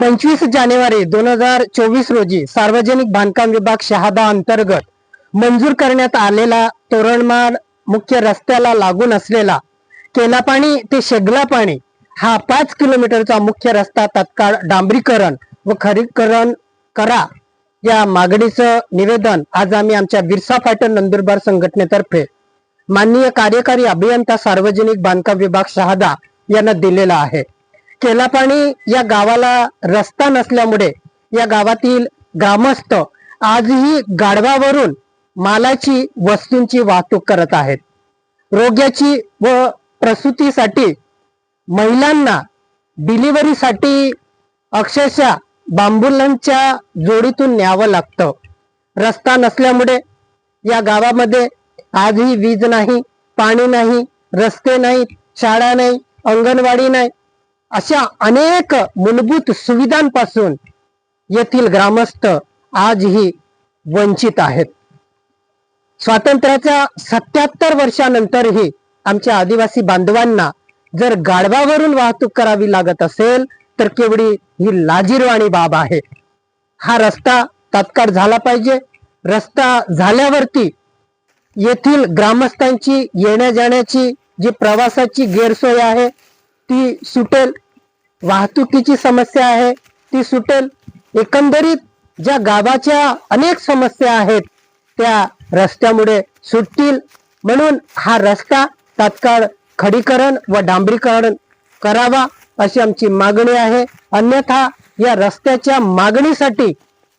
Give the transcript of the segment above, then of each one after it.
पंचवीस जानेवारी दोन हजार चोवीस रोजी सार्वजनिक बांधकाम विभाग शहादा अंतर्गत मंजूर करण्यात आलेला तोरणमाळ मुख्य रस्त्याला लागून असलेला केलापाणी ते शेगलापाणी हा पाच किलोमीटरचा मुख्य रस्ता तत्काळ डांबरीकरण व खरीकरण करा या मागणीचं निवेदन आज आम्ही आमच्या बिरसा फाटन नंदुरबार संघटनेतर्फे माननीय कार्यकारी अभियंता सार्वजनिक बांधकाम विभाग शहादा यांना दिलेला आहे. केलापाणी या गावाला रस्ता नसल्यामुळे या गावातील ग्रामस्थ आजही गाढवावरून मालाची वस्तूंची वाहतूक करत आहेत. रोग्याची व प्रसूतीसाठी महिलांना डिलिव्हरीसाठी अक्षरशः बांबुलांच्या जोडीतून न्यावं लागतं. रस्ता नसल्यामुळे या गावामध्ये आजही वीज नाही पाणी नाही रस्ते नाही शाळा नाही अंगणवाडी नाही अशा अनेक मूलभूत सुविधांपासून येथील ग्रामस्थ आजही वंचित आहेत. स्वातंत्र्याच्या सत्याहत्तर वर्षानंतरही आमच्या आदिवासी बांधवांना जर गाढवावरून वाहतूक करावी लागत असेल तर केवढी ही लाजीरवाणी बाब आहे. हा रस्ता तात्काळ झाला पाहिजे. रस्ता झाल्यावरती येथील ग्रामस्थांची येण्या जाण्याची जी प्रवासाची गैरसोय आहे ती सुटेल. वाहतुकीची समस्या आहे. ती सुटेल. एकंदरीत ज्या गावाच्या अनेक समस्या आहेत त्या रस्त्यामुळे सुटतील. म्हणून हा रस्ता तात्काळ खडीकरण व डांबरीकरण करावा अशी आमची मागणी आहे. अन्यथा या रस्त्याच्या मागणीसाठी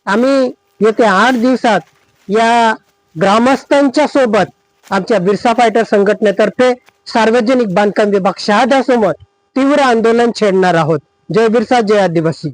आम्ही येत्या आठ दिवसात या ग्रामस्थांच्या सोबत आमच्या बिरसा फायटर संघटनेतर्फे सार्वजनिक बांधकाम विभाग शहादासमोर तीव्र आंदोलन छेडणार आहोत. जय बिरसा जय आदिवासी.